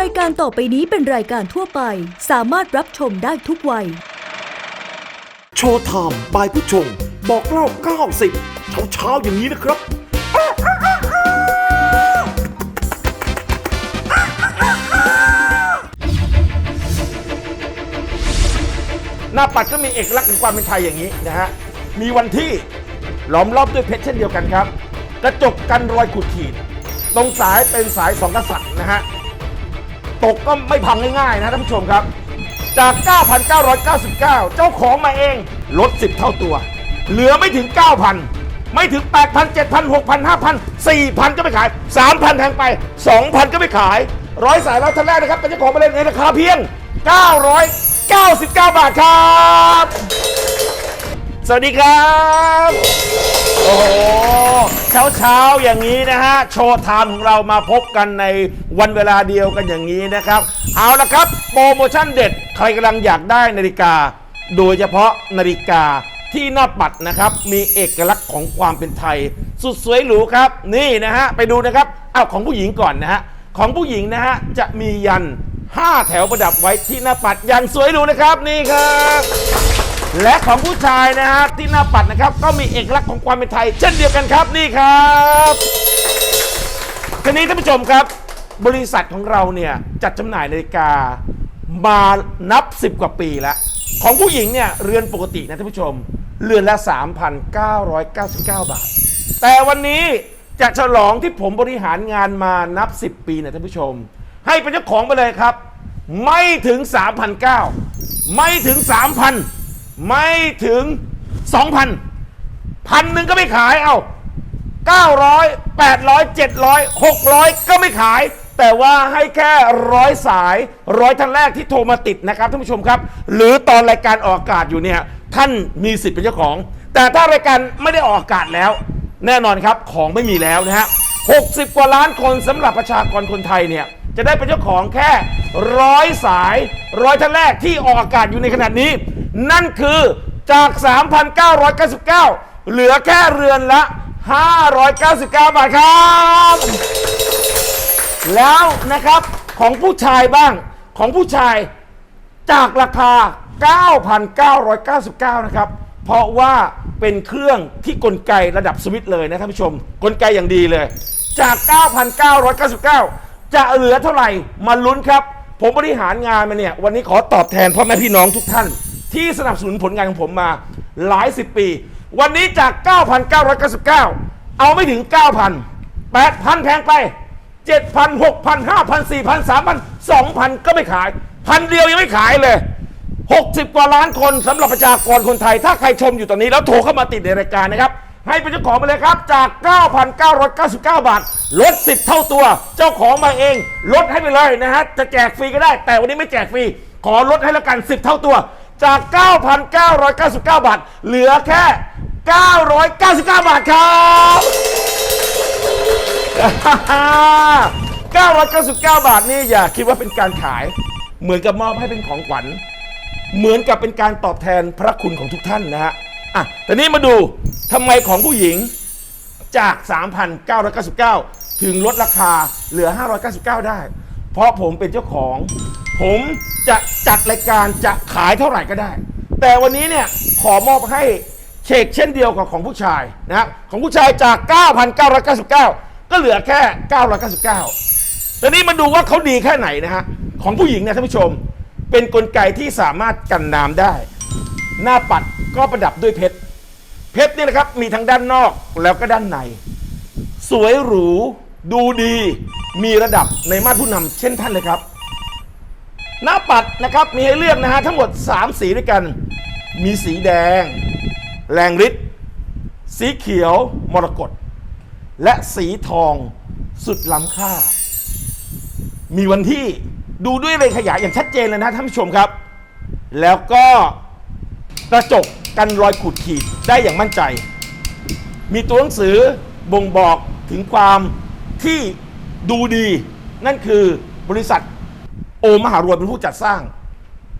รายการต่อไปนี้เป็นรายการทั่วไป สามารถรับชมได้ทุกวัย โชว์ไทม์บายผู้ชมบอกเล่า 90 เช้าเช้าๆอย่างนี้นะครับ หน้าปัดก็มีเอกลักษณ์ของความเป็นไทยอย่างนี้นะฮะ มีวันที่ล้อมรอบด้วยเพชรเช่นเดียวกันครับ กระจกกันรอยขูดขีด ตรงสายเป็นสายสองกษัตริย์นะฮะ ตกก็ไม่พังง่ายๆนะท่านผู้ชมครับ จาก 9,999 เจ้าของมาเองลด 10 เท่าตัว เหลือไม่ถึง 9,000 ไม่ถึง 8,000 7,000 6,000 5,000 4,000 ก็ไม่ขาย 3,000แทงไป 2,000 ก็ไม่ขาย ร้อยสายร้อยท่านแรกนะครับ เป็นเจ้าของมาเลยในราคาเพียง 999 บาทครับ สวัสดีครับ โอ้โห เช้าเช้าๆอย่างนี้นะฮะ โชว์ไทม์ของเรามาพบกันในวันเวลาเดียวกันอย่างนี้นะครับ เอาละครับ โปรโมชั่นเด็ด ใครกำลังอยากได้นาฬิกา โดยเฉพาะนาฬิกาที่หน้าปัดนะครับ มีเอกลักษณ์ของความเป็นไทย สุดสวยหรูครับ นี่นะฮะ ไปดูนะครับเอาของผู้หญิงก่อนนะฮะ ของผู้หญิงนะฮะ จะมียัน 5 แถวประดับไว้ที่หน้าปัดอย่างสวยหรูนะครับนี่ครับ และของผู้ชายนะฮะที่หน้าปัดนะครับ ก็มีเอกลักษณ์ของความเป็นไทย เช่นเดียวกันครับนี่ครับทีนี้ท่านผู้ชมครับ บริษัทของเราเนี่ยจัดจำหน่ายนาฬิกามานับ 10 กว่าปีแล้ว ของผู้หญิงเนี่ยเรือนปกตินะท่านผู้ชม เรือนละ 3,999 บาท แต่วันนี้จะฉลองที่ผมบริหารงานมานับ 10 ปีนะท่านผู้ชม ให้เป็นเจ้าของไปเลยครับ ไม่ถึง 3,900 ไม่ถึง 3,000 ไม่ถึง 2,000พันหนึ่งก็ไม่ขายเอา900 800 700 600 ก็ไม่ขาย แต่ว่าให้แค่ร้อยสายร้อยท่านแรกที่โทรมาติดนะครับท่านผู้ชมครับ หรือตอนรายการออกอากาศอยู่เนี่ยท่านมีสิทธิ์เป็นเจ้าของ แต่ถ้ารายการไม่ได้ออกอากาศแล้ว แน่นอนครับของไม่มีแล้วนะฮะ60 กว่าล้านคนสำหรับประชากรคนไทยเนี่ยจะได้เป็นเจ้าของแค่ร้อยสายร้อยท่านแรกที่ออกอากาศอยู่ในขณะนี้ นั่นคือจาก 3,999 เหลือแค่เรือนละ 599 บาทครับ แล้วนะครับของผู้ชายบ้างของผู้ชายจากราคา 9,999 นะครับ เพราะว่าเป็นเครื่องที่กลไกระดับสวิตเลยนะท่านผู้ชม กลไกอย่างดีเลย จาก 9,999 จะเหลือเท่าไหร่มาลุ้นครับ ผมบริหารงานมาเนี่ย วันนี้ขอตอบแทนพ่อแม่พี่น้องทุกท่าน ที่สนับสนุนผลงานของผมมาหลายสิบปี วันนี้จาก 9,999 เอาไม่ถึง 9,000 8,000 แพงไป 7,000 6,000 5,000 4,000 3,000 2,000 ก็ไม่ขาย พันเดียวยังไม่ขายเลย 60 กว่าล้านคนสำหรับประชากรคนไทย ถ้าใครชมอยู่ตอนนี้แล้วโทรเข้ามาติดในรายการนะครับให้เป็นเจ้าของไปเลยครับจาก 9,999 บาท ลด 10 เท่าตัว เจ้าของมาเอง ลดให้ไปเลยนะฮะ จะแจกฟรีก็ได้ แต่วันนี้ไม่แจกฟรี ขอลดให้ละกัน 10 เท่าตัว จาก 9,999 บาท เหลือแค่ 999 บาทครับ 999 บาทนี่อย่าคิดว่าเป็นการขาย เหมือนกับมอบให้เป็นของขวัญ เหมือนกับเป็นการตอบแทนพระคุณของทุกท่านนะฮะ อะแต่นี้มาดูทำไมของผู้หญิงจาก 3,999 ถึงลดราคาเหลือ 599 ได้ เพราะผมเป็นเจ้าของ ผมจะจัดรายการจะขายเท่าไหร่ก็ได้ แต่วันนี้เนี่ยขอมอบให้เชกเช่นเดียวกับของผู้ชายนะของผู้ชายจาก 9,999 ก็เหลือแค่ 999ตอนนี้มาดูว่าเขาดีแค่ไหนนะฮะของผู้หญิงนี่ยท่านผู้ชม เป็นกลไกที่สามารถกันน้ำได้ หน้าปัดก็ประดับด้วยเพชรเพชรเนี่ยนะครับมีทั้งด้านนอกแล้วก็ด้านใน สวยหรู ดูดีมีระดับในมาตรผู้นำเช่นท่านเลยครับ หน้าปัดนะครับมีให้เลือกนะฮะทั้งหมด 3 สีด้วยกัน มีสีแดง แรงฤทธิ์สีเขียวมรกตและสีทองสุดล้ำค่า มีวันที่ดูด้วยเลขขยายอย่างชัดเจนเลยนะท่านผู้ชมครับ แล้วก็กระจกกันรอยขูดขีดได้อย่างมั่นใจ มีตัวหนังสือบ่งบอกถึงความ ที่ดูดีนั่นคือบริษัทโอมหารวยเป็นผู้จัดสร้าง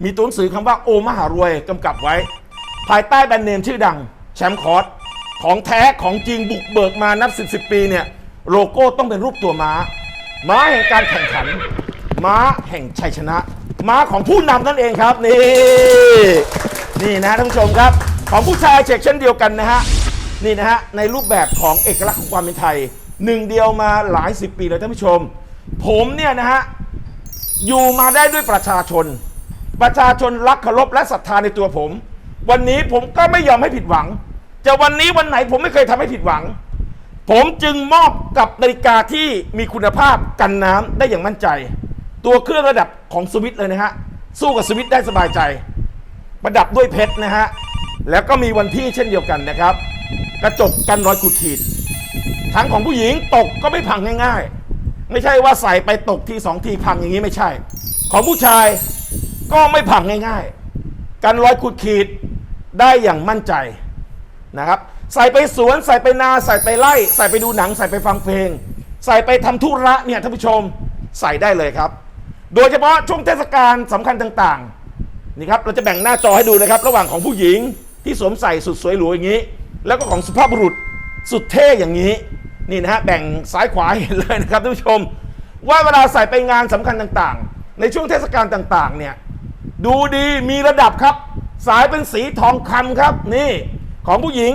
มีตัวหนังสือคำว่าโอมหารวยกำกับไว้ ภายใต้แบรนด์เนมชื่อดังแชมป์คอร์สของแท้ของจริงบุกเบิกมานับสิบสิบปีเนี่ยโลโก้ต้องเป็นรูปตัวม้า ม้าแห่งการแข่งขัน ม้าแห่งชัยชนะ ม้าของผู้นำนั่นเองครับนี่นี่นะท่านผู้ชมครับ ของผู้ชายเช็คเช่นเดียวกันนะฮะนี่นะฮะในรูปแบบของเอกลักษณ์ของความเป็นไทย หนึ่งเดียวมาหลายสิบปีเลยท่านผู้ชม ผมเนี่ยนะฮะ อยู่มาได้ด้วยประชาชน ประชาชนรักเคารพและศรัทธาในตัวผม วันนี้ผมก็ไม่ยอมให้ผิดหวัง จะวันนี้วันไหนผมไม่เคยทำให้ผิดหวัง ผมจึงมอบกับนาฬิกาที่มีคุณภาพกันน้ำได้อย่างมั่นใจ ตัวเครื่องระดับของสวิตเลยนะฮะ สู้กับสวิตได้สบายใจ ประดับด้วยเพชรนะฮะ แล้วก็มีวันที่เช่นเดียวกันนะครับ กระจกกันรอยขูดขีด ทั้งของผู้หญิงตกก็ไม่พังง่ายๆ ไม่ใช่ว่าใส่ไปตกทีสองทีพังอย่างนี้ไม่ใช่ ของผู้ชายก็ไม่พังง่ายๆ กันรอยขูดขีดได้อย่างมั่นใจนะครับ ใส่ไปสวนใส่ไปนาใส่ไปไร่ ใส่ไปดูหนัง ใส่ไปฟังเพลง ใส่ไปทำธุระเนี่ยท่านผู้ชมใส่ได้เลยครับ โดยเฉพาะช่วงเทศกาลสำคัญต่างๆนี่ครับเราจะแบ่งหน้าจอให้ดูนะครับ ระหว่างของผู้หญิงที่สวมใส่สุดสวยหรูอย่างนี้ แล้วก็ของสุภาพบุรุษสุดเท่อย่างนี้ นี่นะฮะแบ่งซ้ายขวาเห็นเลยนะครับท่านผู้ชม ว่าเวลาใส่ไปงานสำคัญต่างๆ ในช่วงเทศกาลต่างๆเนี่ยดูดีมีระดับครับ สายเป็นสีทองคำครับ นี่ของผู้หญิง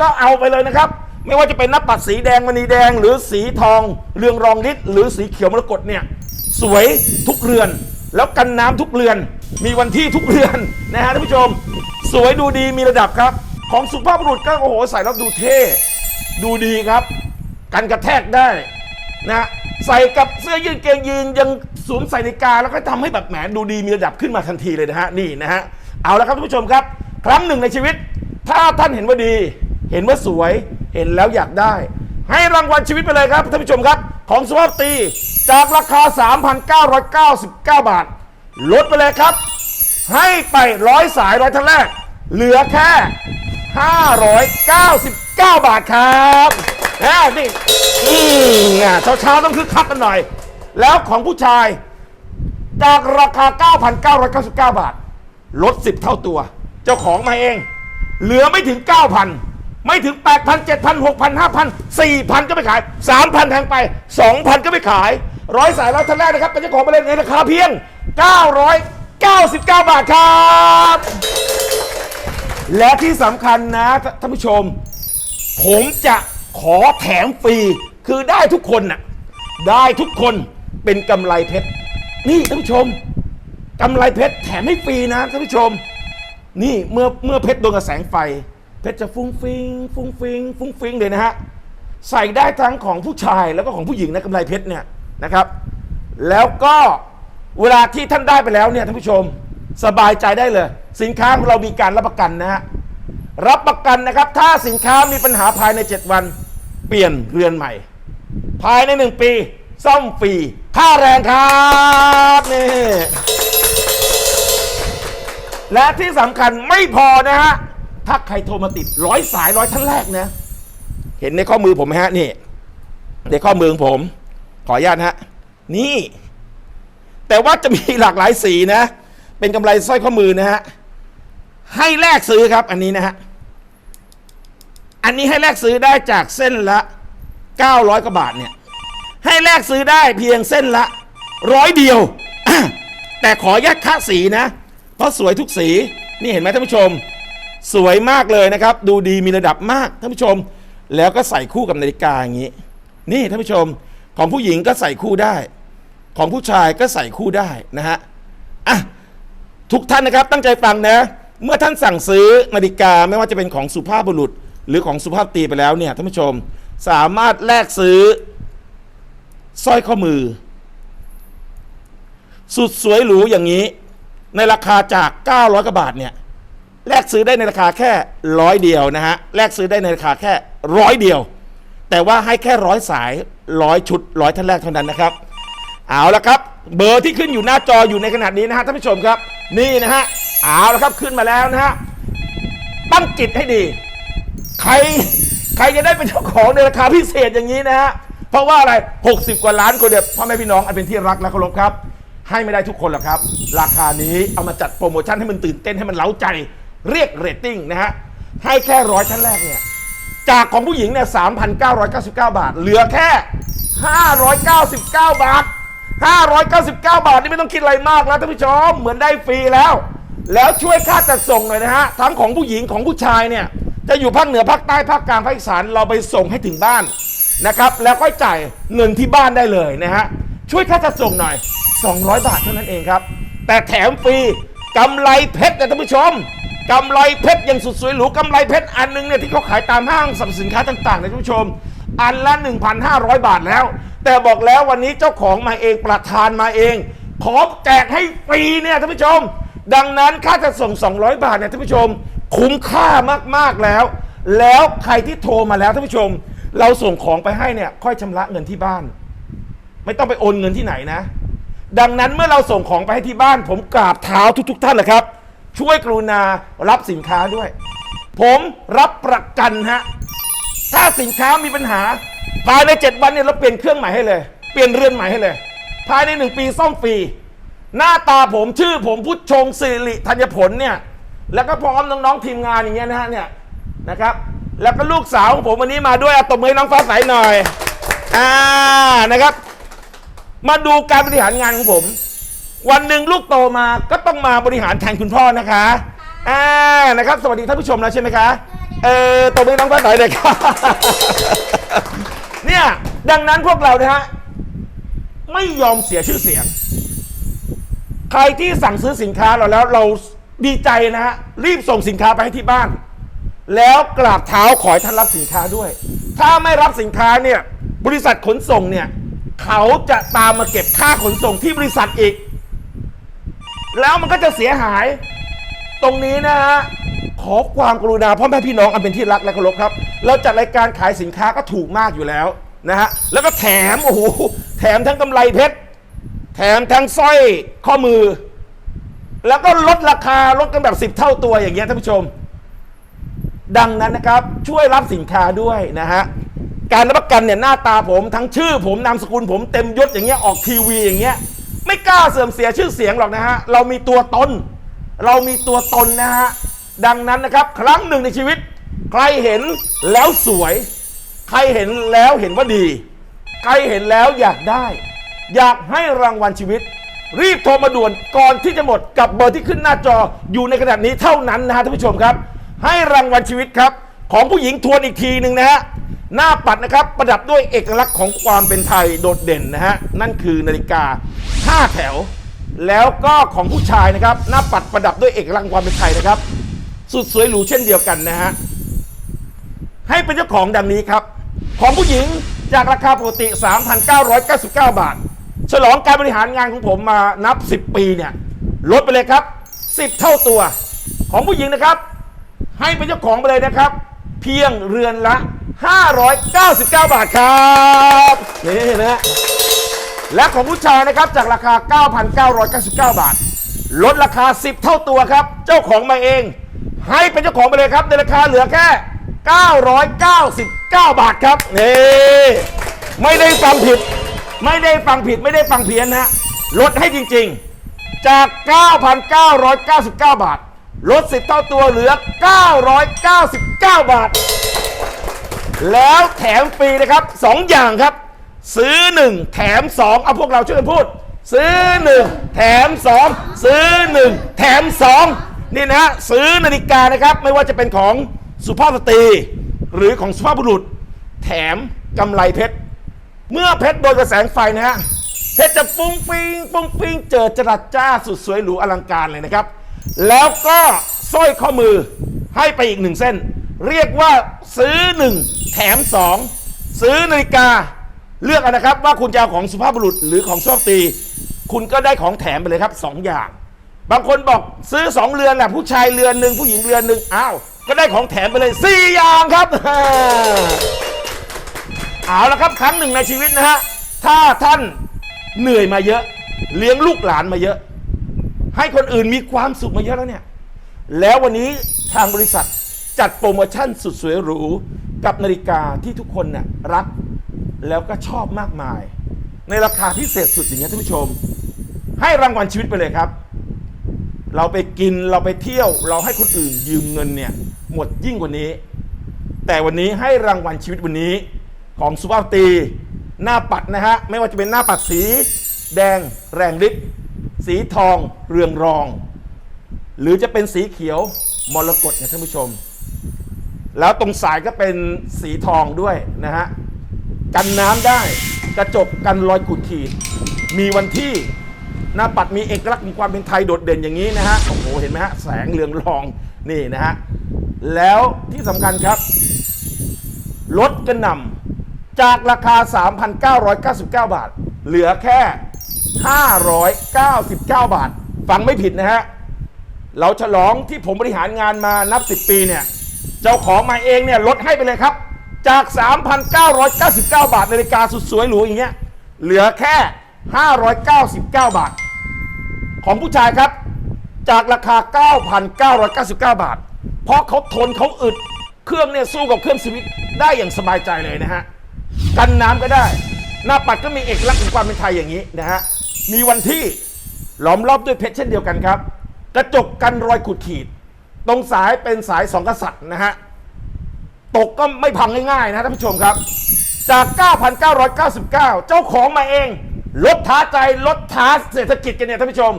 ก็เอาไปเลยนะครับ ไม่ว่าจะเป็นนับปัดสีแดงมณีแดง หรือสีทองเรืองรองฤทธิ์หรือสีเขียวมรกตเนี่ยสวยทุกเรือน แล้วกันน้ำทุกเรือน มีวันที่ทุกเรือนนะฮะท่านผู้ชม สวยดูดีมีระดับครับ ของสุภาพบุรุษก็โอ้โหใส่แล้วดูเท่ดูดีครับ กันกระแทกได้นะใส่กับเสื้อยืดเกงยีนยังสวมใส่ในาฬิกาแล้วก็ทำให้แบบแหมดูดีมีระดับขึ้นมาทันทีเลยนะฮะนี่นะฮะเอาละครับท่านผู้ชมครับ ครั้งหนึ่งในชีวิต ถ้าท่านเห็นว่าดี เห็นว่าสวยเห็นแล้วอยากได้ ให้รางวัลชีวิตไปเลยครับท่านผู้ชมครับ ของสุภาพสตรีจากราคา 3,999 บาท ลดไปเลยครับ ให้ไปร้อยสายร้อยท่านแรก เหลือแค่ 599 บาทครับนะนี่อืมอะเช้าๆต้องคึกคักกันหน่อย แล้วของผู้ชาย จากราคา 9,999 บาท ลด 10 เท่าตัว เจ้าของมาเอง เหลือไม่ถึง 9,000 ไม่ถึง 8,000 7,000 6,000 5,000 4,000 ก็ไม่ขาย 3,000 แพงไป 2,000 ก็ไม่ขาย ร้อยสายร้อยท่านแรกนะครับ เป็นเจ้าของมาเลยในราคาเพียง 999 บาทครับ และที่สำคัญนะท่านผู้ชม ผมจะขอแถมฟรี คือได้ทุกคนน่ะ ได้ทุกคนเป็นกำไรเพชร นี่ท่านผู้ชมกำไรเพชรแถมให้ฟรีนะท่านผู้ชม นี่เมื่อเมื่อเพชรโดนกับแสงไฟ เพชรจะฟุ้งฟิงฟุ้งฟิงฟุ้งฟิงเลยนะฮะใส่ได้ทั้งของผู้ชายแล้วก็ของผู้หญิงนะกำไรเพชรเนี่ยนะครับ แล้วก็เวลาที่ท่านได้ไปแล้วเนี่ยท่านผู้ชมสบายใจได้เลย สินค้าของเรามีการรับประกันนะฮะ รับประกันนะครับ ถ้าสินค้ามีปัญหาภายใน 7 วัน เปลี่ยนเรือนใหม่ ภายใน 1 ปี ซ่อมฟรีค่าแรงครับนี่และที่สำคัญไม่พอนะฮะ ถ้าใครโทรมาติดร้อยสายร้อยท่านแรกนะ เห็นในข้อมือผมไหมฮะนี่ ในข้อมือผม ขออนุญาตนะฮะ นี่ แต่ว่าจะมีหลากหลายสีนะ เป็นกำไรสร้อยข้อมือนะฮะให้แลกซื้อครับอันนี้นะฮะ อันนี้ให้แลกซื้อได้จากเส้นละ 900กว่าบาทเนี่ยให้แลกซื้อได้เพียงเส้นละร้อยเดียว แต่ขอแยกค่าสีนะ เพราะสวยทุกสีนี่เห็นไหมท่านผู้ชม สวยมากเลยนะครับ ดูดีมีระดับมากท่านผู้ชม แล้วก็ใส่คู่กับนาฬิกาอย่างนี้ นี่ท่านผู้ชมของผู้หญิงก็ใส่คู่ได้ ของผู้ชายก็ใส่คู่ได้นะฮะอะทุกท่านนะครับตั้งใจฟังนะ เมื่อท่านสั่งซื้อนาฬิกาไม่ว่าจะเป็นของสุภาพบุรุษ หรือของสุภาพตีไปแล้วเนี่ยท่านผู้ชมสามารถแลกซื้อสร้อยข้อมือ สุดสวยหรูอย่างนี้ ในราคาจาก 900กว่าบาทเนี่ยแลกซื้อได้ในราคาแค่ร้อยเดียวนะฮะแลกซื้อได้ในราคาแค่ร้อยเดียว แต่ว่าให้แค่ร้อยสายร้อยชุดร้อยท่านแรกเท่านั้นนะครับเอาละครับ เบอร์ที่ขึ้นอยู่หน้าจออยู่ในขณะนี้นะฮะท่านผู้ชมครับ นี่นะฮะเอาละครับขึ้นมาแล้วนะฮะตั้งจิตให้ดี ใครใครจะได้เป็นเจ้าของในราคาพิเศษอย่างนี้นะฮะ เพราะว่าอะไร 60 กว่าล้านคนเดียวพ่อแม่พี่น้องอันเป็นที่รักและเคารพครับ ให้ไม่ได้ทุกคนหรอกครับ ราคานี้เอามาจัดโปรโมชั่นให้มันตื่นเต้นให้มันเล้าใจ เรียกเรตติ้งนะฮะ ให้แค่ร้อยชั้นแรกเนี่ย จากของผู้หญิงเนี่ย3,999 บาท เหลือแค่ 599 บาท 599 บาทนี่ไม่ต้องคิดอะไรมากแล้วท่านผู้ชมเหมือนได้ฟรีแล้ว แล้วช่วยค่าจัดส่งหน่อยนะฮะทั้งของผู้หญิงของผู้ชายเนี่ย จะอยู่ภาคเหนือภาคใต้ภาคกลางภาคอีสานเราไปส่งให้ถึงบ้านนะครับ แล้วค่อยจ่ายเงินที่บ้านได้เลยนะฮะช่วยค่าจัดส่งหน่อย 200 บาทเท่านั้นเองครับ แต่แถมฟรีกำไรเพชรนะท่านผู้ชมกำไรเพชรอย่างสุดสวยหรูกำไรเพชรอันหนึงเนี่ยที่เขาขายตามห้างสรรพสินค้าต่างๆนะท่านผู้ชม อันละ 1,500 บาทแล้ว แต่บอกแล้ววันนี้เจ้าของมาเองประธานมาเอง ขอแจกให้ฟรีเนี่ยท่านผู้ชม ดังนั้นค่าจะส่ง 200 บาทเนี่ยท่านผู้ชม คุ้มค่ามากๆแล้ว แล้วใครที่โทรมาแล้วท่านผู้ชม เราส่งของไปให้เนี่ย ค่อยชำระเงินที่บ้าน ไม่ต้องไปโอนเงินที่ไหนนะ ดังนั้นเมื่อเราส่งของไปให้ที่บ้าน ผมกราบเท้าทุก ๆ ท่านเลยครับ ช่วยกรุณารับสินค้าด้วย ผมรับประกันฮะ ถ้าสินค้ามีปัญหาภายใน 7 วันเนี่ยเราเปลี่ยนเครื่องใหม่ให้เลย เปลี่ยนเรือนใหม่ให้เลย ภายใน 1 ปีซ่อมฟรี หน้าตาผมชื่อผมพุทธชงสิริธัญผลเนี่ย แล้วก็พร้อมน้องๆทีมงานอย่างเงี้ยนะฮะเนี่ยนะครับ แล้วก็ลูกสาวของผมวันนี้มาด้วยอะตบมือให้น้องฟ้าใสหน่อยอ่านะครับ มาดูการบริหารงานของผม วันหนึ่งลูกโตมาก็ต้องมาบริหารแทนคุณพ่อนะคะอ่านะครับ สวัสดีท่านผู้ชมแล้วใช่ไหมคะเออตบมือน้องฟ้าใสเลยครับเนี่ยดังนั้นพวกเรานะฮะไม่ยอมเสียชื่อเสียง ใครที่สั่งซื้อสินค้าเราแล้วเรา ดีใจนะฮะรีบส่งสินค้าไปให้ที่บ้าน แล้วกราบเท้าขอให้ท่านรับสินค้าด้วย ถ้าไม่รับสินค้าเนี่ยบริษัทขนส่งเนี่ยเขาจะตามมาเก็บค่าขนส่งที่บริษัทอีก แล้วมันก็จะเสียหาย ตรงนี้นะฮะขอความกรุณาพ่อแม่พี่น้องอันเป็นที่รักและเคารพครับ เราจัดรายการขายสินค้าก็ถูกมากอยู่แล้วนะฮะแล้วก็แถมโอ้โหแถมทั้งกำไรเพชรแถมทั้งสร้อยข้อมือ แล้วก็ลดราคาลดกันแบบสิบเท่าตัวอย่างเงี้ยท่านผู้ชม ดังนั้นนะครับ ช่วยรับสินค้าด้วยนะฮะการรับประกันเนี่ยหน้าตาผมทั้งชื่อผมนามสกุลผมเต็มยศอย่างเงี้ยออกทีวีอย่างเงี้ยไม่กล้าเสื่อมเสียชื่อเสียงหรอกนะฮะเรามีตัวตน เรามีตัวตนนะฮะดังนั้นนะครับ ครั้งหนึ่งในชีวิต ใครเห็นแล้วสวย ใครเห็นแล้วเห็นว่าดี ใครเห็นแล้วอยากได้ อยากให้รางวัลชีวิต รีบโทรมาด่วนก่อนที่จะหมดกับเบอร์ที่ขึ้นหน้าจออยู่ในขณะนี้เท่านั้นนะฮะท่านผู้ชมครับ ให้รางวัลชีวิตครับ ของผู้หญิงทวนอีกทีหนึ่งนะฮะหน้าปัดนะครับประดับด้วยเอกลักษณ์ของความเป็นไทยโดดเด่นนะฮะนั่นคือนาฬิกา 5 แถว แล้วก็ของผู้ชายนะครับ หน้าปัดประดับด้วยเอกลักษณ์ความเป็นไทยนะครับ สุดสวยหรูเช่นเดียวกันนะฮะให้เป็นเจ้าของดังนี้ครับ ของผู้หญิงจากราคาปกติ 3,999 บาท ฉลองการบริหารงานของผมมานับ 10 ปีเนี่ยลดไปเลยครับ 10 เท่าตัว ของผู้หญิงนะครับ ให้เป็นเจ้าของไปเลยนะครับ เพียงเรือนละ 599 บาทครับนี่นะและของผู้ชายนะครับจากราคา 9,999 บาท ลดราคา 10 เท่าตัวครับ เจ้าของมาเอง ให้เป็นเจ้าของไปเลยครับ ในราคาเหลือแค่ 999 บาทครับนี่ไม่ได้ฟังผิด ไม่ได้ฟังผิดไม่ได้ฟังเพี้ยนนะลดให้จริงๆ จาก 9,999 บาท ลด 10 เท่าตัวเหลือ 999 บาท แล้วแถมฟรีนะครับ 2 อย่างครับ ซื้อ 1 แถม 2 เอาพวกเราช่วยกันพูด ซื้อ 1 แถม 2 ซื้อ 1 แถม 2 นี่นะฮะซื้อนาฬิกานะครับ ไม่ว่าจะเป็นของสุภาพสตรี หรือของสุภาพบุรุษ แถมกำไรเพชร เมื่อเพชรโดนกระแสงไฟนะฮะเพชรจะฟุ้งฟิงปุ้งฟิงเจิดจรัสจ้าสุดสวยหรูอลังการเลยนะครับ แล้วก็สร้อยข้อมือให้ไปอีกหนึ่งเส้น เรียกว่าซื้อหนึ่งแถมสองซื้อนาฬิกาเลือกเอานะครับว่าคุณจะเอาของสุภาพบุรุษหรือของสุภาพสตรีคุณก็ได้ของแถมไปเลยครับสองอย่าง บางคนบอกซื้อสองเรือนแหละผู้ชายเรือนหนึ่งผู้หญิงเรือนหนึ่งอ้าวก็ได้ของแถมไปเลยสี่อย่างครับ เอาละครับครั้งหนึ่งในชีวิตนะฮะถ้าท่านเหนื่อยมาเยอะ เลี้ยงลูกหลานมาเยอะ ให้คนอื่นมีความสุขมาเยอะแล้วเนี่ย แล้ววันนี้ทางบริษัทจัดโปรโมชั่นสุดสวยหรู กับนาฬิกาที่ทุกคนน่ะรักแล้วก็ชอบมากมาย ในราคาพิเศษสุดอย่างเงี้ยท่านผู้ชม ให้รางวัลชีวิตไปเลยครับ เราไปกินเราไปเที่ยว เราให้คนอื่นยืมเงินเนี่ยหมดยิ่งกว่านี้ แต่วันนี้ให้รางวัลชีวิตวันนี้ ของสุภาพสตรี หน้าปัดนะฮะ ไม่ว่าจะเป็นหน้าปัดสี แดงแรงฤทธิ์สีทองเรืองรอง หรือจะเป็นสีเขียวมรกตเนี่ยท่านผู้ชม แล้วตรงสายก็เป็นสีทองด้วยนะฮะ กันน้ำได้กระจกกันรอยขูดขีด มีวันที่หน้าปัดมีเอกลักษณ์มีความเป็นไทยโดดเด่นอย่างนี้นะฮะ โอ้โห เห็นไหมฮะ แสงเรืองรองนี่นะฮะ แล้วที่สำคัญครับลดกระหน่ำ จากราคา 3,999 บาท เหลือแค่ 599 บาท ฟังไม่ผิดนะฮะ เราฉลองที่ผมบริหารงานมานับ 10 ปีเนี่ย เจ้าของมาเองเนี่ยลดให้ไปเลยครับ จาก 3,999 บาทนาฬิกาสุดสวยหรูอย่างเงี้ย เหลือแค่ 599 บาท ของผู้ชายครับ จากราคา 9,999 บาท เพราะเขาทนเขาอึด เครื่องเนี่ยสู้กับเครื่องสวิตได้อย่างสบายใจเลยนะฮะ กันน้ำก็ได้ หน้าปัดก็มีเอกลักษณ์ของความเป็นไทยอย่างนี้นะฮะมีวันที่หลอมรอบด้วยเพชรเช่นเดียวกันครับ กระจกกันรอยขูดขีด ตรงสายเป็นสายสองกษัตริย์นะฮะตกก็ไม่พังง่ายๆนะท่านผู้ชมครับ จาก 9,999 เจ้าของมาเองลดท้าใจลดท้าเศรษฐกิจกันเนี่ยท่านผู้ชม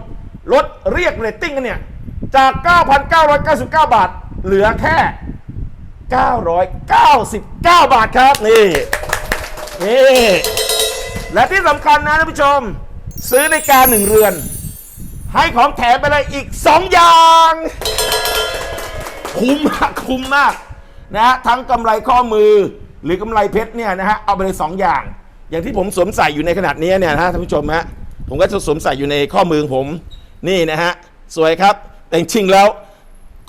ลดเรียกเรตติ้งกันเนี่ยจาก 9,999 บาท เหลือแค่ 999 บาทครับนี่ นี่และที่สำคัญนะท่านผู้ชม ซื้อนาฬิกาหนึ่งเรือน ให้ของแถมไปเลยอีก 2 อย่าง คุ้มมากคุ้มมากนะฮะทั้งกำไรข้อมือหรือกำไรเพชรเนี่ยนะฮะเอาไปเลยสองอย่าง อย่างที่ผมสวมใส่อยู่ในขนาดนี้เนี่ยนะฮะท่านผู้ชมฮะผมก็จะสวมใส่อยู่ในข้อมือของผมนี่นะฮะสวยครับ แต่จริงๆแล้ว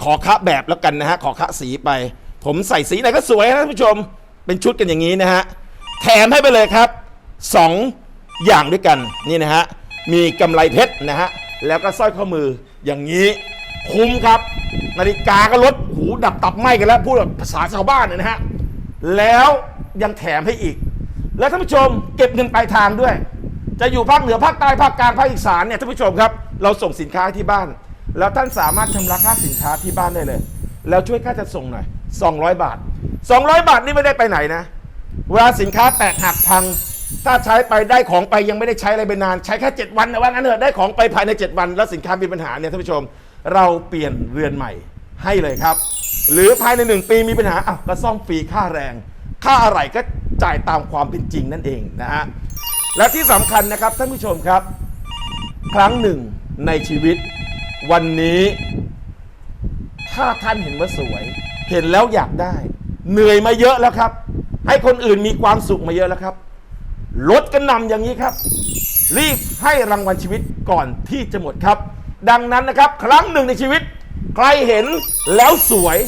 ขอคะแบบแล้วกันนะฮะขอคะสีไป ผมใส่สีไหนก็สวยนะท่านผู้ชม เป็นชุดกันอย่างนี้นะฮะ แถมให้ไปเลยครับสองอย่างด้วยกันนี่นะฮะมีกำไรเพชรนะฮะแล้วก็สร้อยข้อมืออย่างนี้คุ้มครับ นาฬิกาก็ลดหูดับตับไหมกันแล้วพูดแบบภาษาชาวบ้านเนี่ยนะฮะแล้วยังแถมให้อีก แล้วท่านผู้ชมเก็บเงินปลายทางด้วย จะอยู่ภาคเหนือภาคใต้ภาคกลางภาคอีสานเนี่ยท่านผู้ชมครับ เราส่งสินค้าที่บ้าน แล้วท่านสามารถชำระค่าสินค้าที่บ้านได้เลย แล้วช่วยค่าจัดส่งหน่อย 200 บาท 200 บาทนี่ไม่ได้ไปไหนนะ เวลาสินค้าแตกหักพัง ถ้าใช้ไปได้ของไปยังไม่ได้ใช้อะไรไปนาน ใช้แค่ 7 วันนะว่างั้นเถอะได้ของไปภายใน 7 วัน แล้วสินค้ามีปัญหาเนี่ยท่านผู้ชม เราเปลี่ยนเรือนใหม่ให้เลยครับ หรือภายใน 1 ปีมีปัญหาอ้าวก็ซ่อมฟรีค่าแรง ค่าอะไรก็จ่ายตามความเป็นจริงนั่นเองนะฮะและที่สำคัญนะครับท่านผู้ชมครับ ครั้งหนึ่งในชีวิต วันนี้ ถ้าท่านเห็นว่าสวย เห็นแล้วอยากได้ เหนื่อยมาเยอะแล้วครับ ให้คนอื่นมีความสุขมาเยอะแล้วครับลดกันนำอย่างนี้ครับ รีบให้รางวัลชีวิตก่อนที่จะหมดครับ ดังนั้นนะครับ ครั้งหนึ่งในชีวิต ใครเห็นแล้วสวย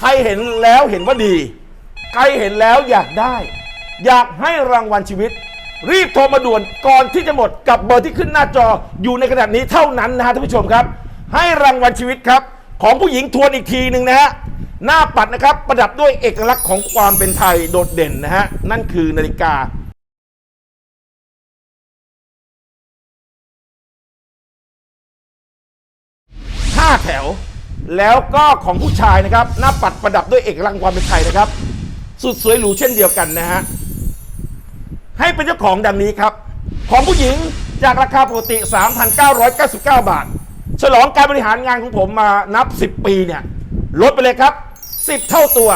ใครเห็นแล้วเห็นว่าดี ใครเห็นแล้วอยากได้ อยากให้รางวัลชีวิต รีบโทรมาด่วนก่อนที่จะหมดกับเบอร์ที่ขึ้นหน้าจออยู่ในขณะนี้เท่านั้นนะฮะท่านผู้ชมครับ ให้รางวัลชีวิตครับ ของผู้หญิงทวนอีกทีหนึ่งนะฮะ หน้าปัดนะครับประดับด้วยเอกลักษณ์ของความเป็นไทยโดดเด่นนะฮะนั่นคือนาฬิกาห้าแถว แล้วก็ของผู้ชายนะครับ หน้าปัดประดับด้วยเอกลักษณ์ความเป็นไทยนะครับ สุดสวยหรูเช่นเดียวกันนะฮะให้เป็นเจ้าของดังนี้ครับ ของผู้หญิงจากราคาปกติ 3,999 บาท ฉลองการบริหารงานของผมมานับ 10 ปีเนี่ยลดไปเลยครับ 10 เท่าตัว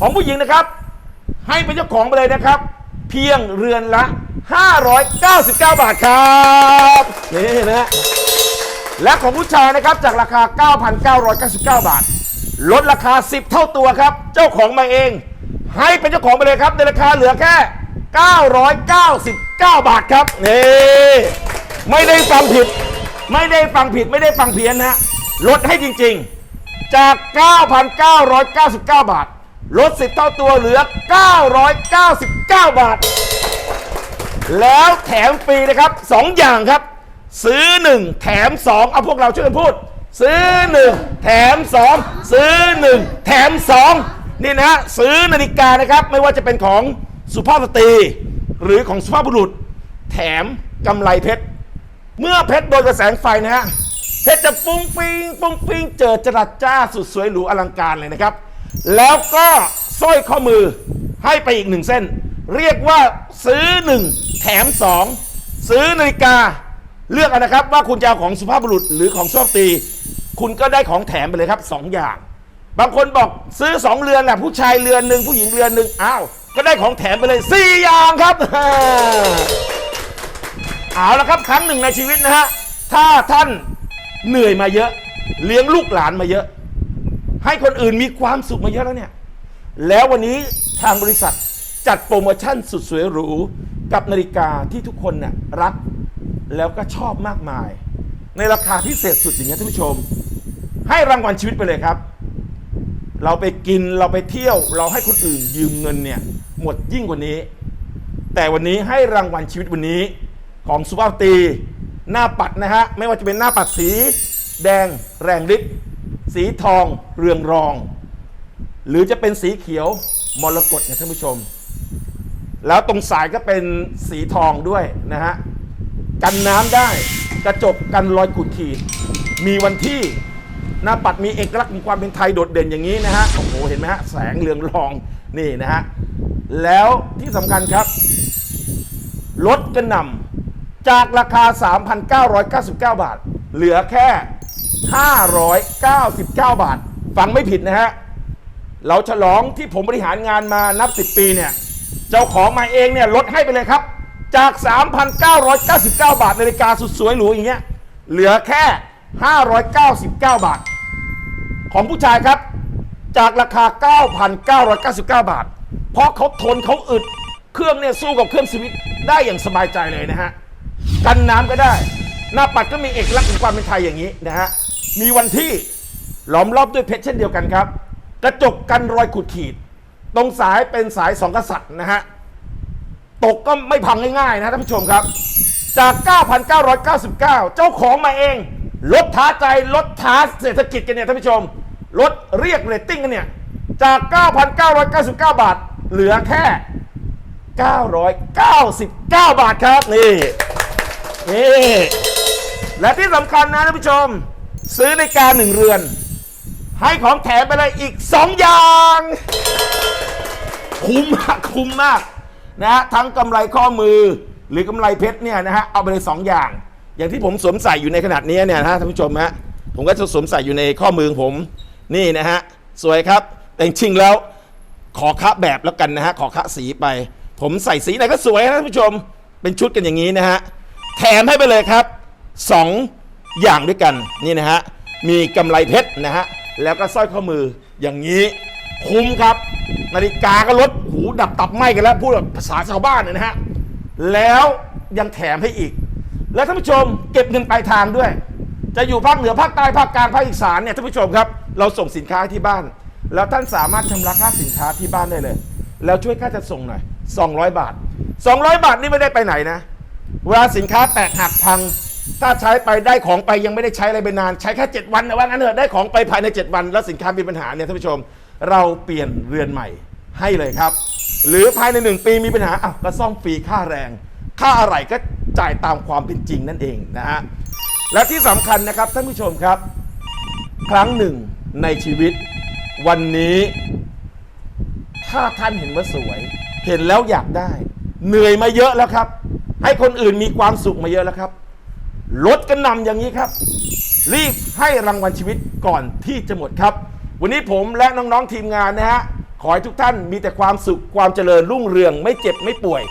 ของผู้หญิงนะครับ ให้เป็นเจ้าของไปเลยนะครับ เพียงเรือนละ 599 บาทครับนี่นะฮะและของผู้ชายนะครับจากราคา 9,999 บาท ลดราคา 10 เท่าตัวครับ เจ้าของมาเอง ให้เป็นเจ้าของไปเลยครับ ในราคาเหลือแค่ 999 บาทครับนี่ไม่ได้ฟังผิด ไม่ได้ฟังผิดไม่ได้ฟังเพี้ยนนะลดให้จริง ๆ จาก 9,999 บาท ลด10เท่าตัวเหลือ 999 บาท แล้วแถมฟรีนะครับ 2 อย่างครับ ซื้อ 1 แถม 2 เอาพวกเราช่วยกันพูด ซื้อ 1 แถม 2 ซื้อ 1 แถม 2 นี่นะฮะซื้อนาฬิกานะครับ ไม่ว่าจะเป็นของสุภาพสตรี หรือของสุภาพบุรุษ แถมกำไรเพชร เมื่อเพชรโดนกระแสงไฟนะฮะ เพชรจะฟุ้งฟิงฟุ้งฟิงเจอจรัสจ้าสุดสวยหรูอลังการเลยนะครับ แล้วก็สร้อยข้อมือให้ไปอีกหนึ่งเส้น เรียกว่าซื้อ1แถม2ซื้อนาฬิกาเลือกเอานะครับว่าคุณจะเอาของสุภาพบุรุษหรือของชอบตี คุณก็ได้ของแถมไปเลยครับสองอย่าง บางคนบอกซื้อสองเรือนแหละผู้ชายเรือนหนึ่งผู้หญิงเรือนหนึ่งอ้าว ก็ได้ของแถมไปเลยสี่อย่างครับ เอาละครับครั้งหนึ่งในชีวิตนะฮะถ้าท่าน เหนื่อยมาเยอะ เลี้ยงลูกหลานมาเยอะ ให้คนอื่นมีความสุขมาเยอะแล้วเนี่ย แล้ววันนี้ทางบริษัทจัดโปรโมชั่นสุดสวยหรู กับนาฬิกาที่ทุกคนน่ะรักแล้วก็ชอบมากมาย ในราคาพิเศษสุดอย่างนี้ยท่านผู้ชม ให้รางวัลชีวิตไปเลยครับ เราไปกินเราไปเที่ยว เราให้คนอื่นยืมเงินเนี่ยหมดยิ่งกว่านี้ แต่วันนี้ให้รางวัลชีวิตวันนี้ของสุภาพตี หน้าปัดนะฮะไม่ว่าจะเป็นหน้าปัดสี แดงแรงฤทธิ์สีทองเรืองรอง หรือจะเป็นสีเขียวมรกตเนี่ยท่านผู้ชม แล้วตรงสายก็เป็นสีทองด้วยนะฮะกันน้ำได้กระจกกันรอยขูดขีด มีวันที่หน้าปัดมีเอกลักษณ์มีความเป็นไทยโดดเด่นอย่างนี้นะฮะโอ้โหเห็นไหมฮะแสงเรืองรองนี่นะฮะแล้วที่สำคัญครับลดกระหน่ำ จากราคา 3,999 บาท เหลือแค่ 599 บาท ฟังไม่ผิดนะฮะ เราฉลองที่ผมบริหารงานมานับ 10 ปีเนี่ย เจ้าของมาเองเนี่ยลดให้ไปเลยครับ จาก 3,999 บาทนาฬิกาสุดสวยหรูอย่างเงี้ย เหลือแค่ 599 บาท ของผู้ชายครับ จากราคา 9,999 บาท เพราะเขาทนเขาอึด เครื่องเนี่ยสู้กับเครื่องสวิตได้อย่างสบายใจเลยนะฮะ กันน้ำก็ได้ หน้าปัดก็มีเอกลักษณ์ของความเป็นไทยอย่างนี้นะฮะมีวันที่ล้อมรอบด้วยเพชรเช่นเดียวกันครับ กระจกกันรอยขูดขีด ตรงสายเป็นสายสองกษัตริย์นะฮะตกก็ไม่พังง่ายๆนะท่านผู้ชมครับ จาก 9,999 เจ้าของมาเอง ลดท้าใจลดท้าเศรษฐกิจกันเนี่ยท่านผู้ชม ลดเรียกเรตติ้งกันเนี่ย จาก 9,999 บาท เหลือแค่ 999 บาทครับนี่ นี่และที่สำคัญนะท่านผู้ชม ซื้อในาฬิการหนึ่งเรือน ให้ของแถมไปเลยอีก 2 อย่าง คุ้มมากคุ้มมากนะฮะทั้งกำไรข้อมือหรือกำไรเพชรเนี่ยนะฮะเอาไปเลยสองอย่าง อย่างที่ผมสวมใส่อยู่ในขนาดนี้เนี่ยนะฮะท่านผู้ชมฮะผมก็จะสวมใส่อยู่ในข้อมือของผมนี่นะฮะสวยครับ แต่จริงๆแล้วขอคะแบบแล้วกันนะฮะขอคะสีไป ผมใส่สีไหนก็สวยนะท่านผู้ชม เป็นชุดกันอย่างนี้นะฮะ แถมให้ไปเลยครับสองอย่างด้วยกันนี่นะฮะมีกำไรเพชรนะฮะแล้วก็สร้อยข้อมืออย่างนี้คุ้มครับ นาฬิกาก็ลดหูดับตับไหมกันแล้ว พูดแบบภาษาชาวบ้านเนี่ยนะฮะแล้วยังแถมให้อีก แล้วท่านผู้ชมเก็บเงินปลายทางด้วย จะอยู่ภาคเหนือภาคใต้ภาคกลางภาคอีสานเนี่ยท่านผู้ชมครับ เราส่งสินค้าที่บ้าน แล้วท่านสามารถชำระค่าสินค้าที่บ้านได้เลย แล้วช่วยค่าจัดส่งหน่อย200 บาท 200 บาทนี่ไม่ได้ไปไหนนะ เวลาสินค้าแตกหักพัง ถ้าใช้ไปได้ของไปยังไม่ได้ใช้อะไรไปนานใช้แค่ 7 วันนะว่างั้นเถอะได้ของไปภายใน 7 วัน แล้วสินค้ามีปัญหาเนี่ยท่านผู้ชม เราเปลี่ยนเรือนใหม่ให้เลยครับ หรือภายใน 1 ปีมีปัญหาอะก็ซ่อมฟรีค่าแรง ค่าอะไรก็จ่ายตามความเป็นจริงนั่นเองนะฮะและที่สำคัญนะครับท่านผู้ชมครับ ครั้งหนึ่งในชีวิต วันนี้ ถ้าท่านเห็นว่าสวย เห็นแล้วอยากได้ เหนื่อยมาเยอะแล้วครับ ให้คนอื่นมีความสุขมาเยอะแล้วครับลดกันนำอย่างนี้ครับ รีบให้รางวัลชีวิตก่อนที่จะหมดครับ วันนี้ผมและน้องๆทีมงานนะฮะขอให้ทุกท่านมีแต่ความสุขความเจริญรุ่งเรืองไม่เจ็บไม่ป่วย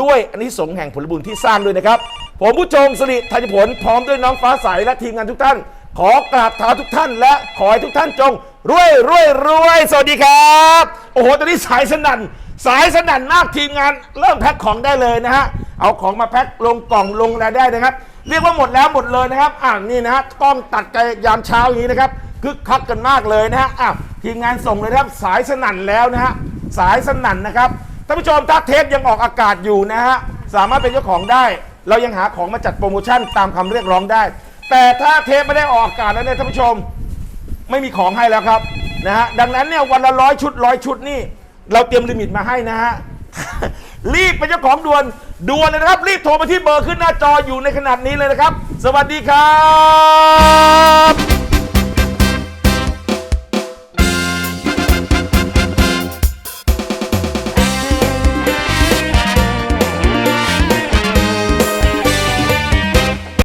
ด้วยอนนิสงส์แห่งผลบุญที่สร้างด้วยนะครับ ผมผู้ชมสิริธัญผลพร้อมด้วยน้องฟ้าใสและทีมงานทุกท่าน ขอกราบเท้าทุกท่าน และขอให้ทุกท่านจงรวยรวยรวยสวัสดีครับ โอ้โหตอนนี้สายสนั่น สายสนั่นมากทีมงานเริ่มแพ็คของได้เลยนะฮะ เอาของมาแพ็คลงกล่องลงอะไรได้นะครับ เรียกว่าหมดแล้วหมดเลยนะครับอ่านี่นะฮะกล้องตัดกยามเช้าอย่างนี้นะครับคึกคักกันมากเลยนะฮะอะทีมงานส่งเลยนะครับสายสนั่นแล้วนะฮะสายสนั่นนะครับท่านผู้ชมถ้าเทปยังออกอากาศอยู่นะฮะสามารถเป็นเจ้าของได้ เรายังหาของมาจัดโปรโมชั่นตามคำเรียกร้องได้ แต่ถ้าเทปไม่ได้ออกอากาศแล้วเนี่ยท่านผู้ชมไม่มีของให้แล้วครับนะฮะดังนั้นเนี่ยวันละร้อยชุดร้อยชุดนี่ เราเตรียมลิมิตมาให้นะฮะ รีบเป็นเจ้าของด่วนด่วนเลยนะครับ รีบโทรมาที่เบอร์ขึ้นหน้าจออยู่ในขนาดนี้เลยนะครับ สวัสดีครับ